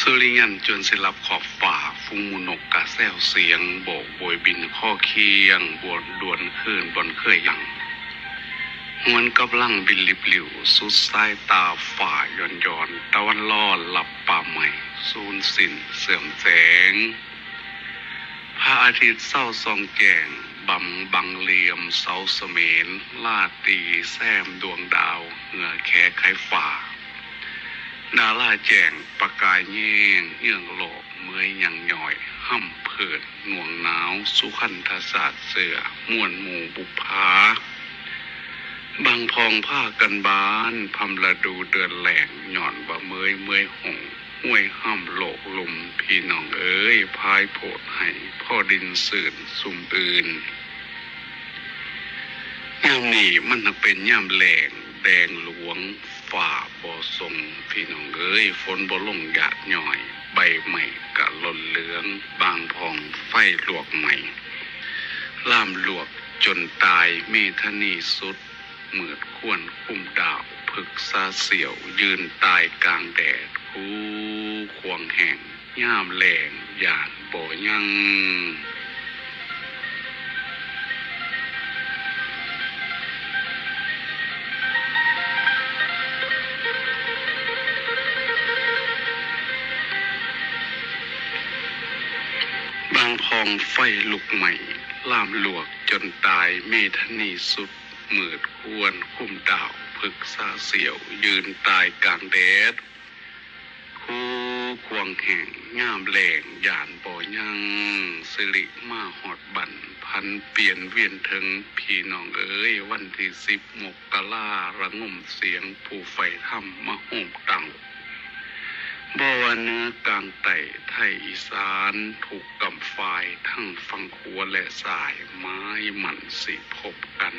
สุริยันจนสิลับขอบฝ่าฟุ้งมุนกกะแซวเสียงโบกโบยบินข้อเคียงบวนดวนคืนบนเคยยังหวนกับลังบินลิบหลิว สุดสายตาฝ่าย่อนย่อน ตะวันล่อหลับป่าใหม่ สูญสิ้นเสื่อมแสงพระอาทิตย์เศร้าซองแก่งบำบังเหลี่ยมเสาเสมนลาดตีแซมดวงดาว เหงื่อแค่ไขฝ่า ดาราแจงประกายแย่งเยื่องโลกเมื่อยยังหย่อย ห้ำเพิดหน่วงหนาว สุขันธศาสตร์เสือม่วนหมู่บุพาบางพองผ้ากันบานพำละดูเดือนแหลงหย่อนบะเมยเมื่อยหงห้วยห้ำโลกลุมพี่น้องเอ้ยพายโพดให้พ่อดินสื่นสุ่มอื่นยามนี้มันนักเป็นยามแหลงแดงหลวง ฝ่าบ่ทรงพี่น้องเอ้ยฝนบ่ลงหยาดหน่อย ใบใหม่กะหล่นเหลือง บางพองไฟลวกใหม่ล่ามลวกจนตายเมธนีสุดเหมือดควรคุ้มดาวผึกซาเสียว ยืนตายกลางแดดคูควงแห่งย่ามแหลงหยาดบ่ยังางพองไฟลุกใหม่ ล่ามหลวกจนตายเมธนีสุดมืดควรคุ้มดาวพึกษาเสียว ยืนตายกลางแดดคู่ควงแห่งงามแหลงหยานบ่อยังสิริมาหอดบันพันเปลี่ยนเวียนถึงพี่น้องเอ้ยวันที่สิบมกกราระงมเสียงผู้ไฟทำมาโหมตัง บ่ว่าเนื้อกลางไต่ไทยอีสานถูกกำฝายทั้งฟังขัวและสายไม้หมันสิพบกัน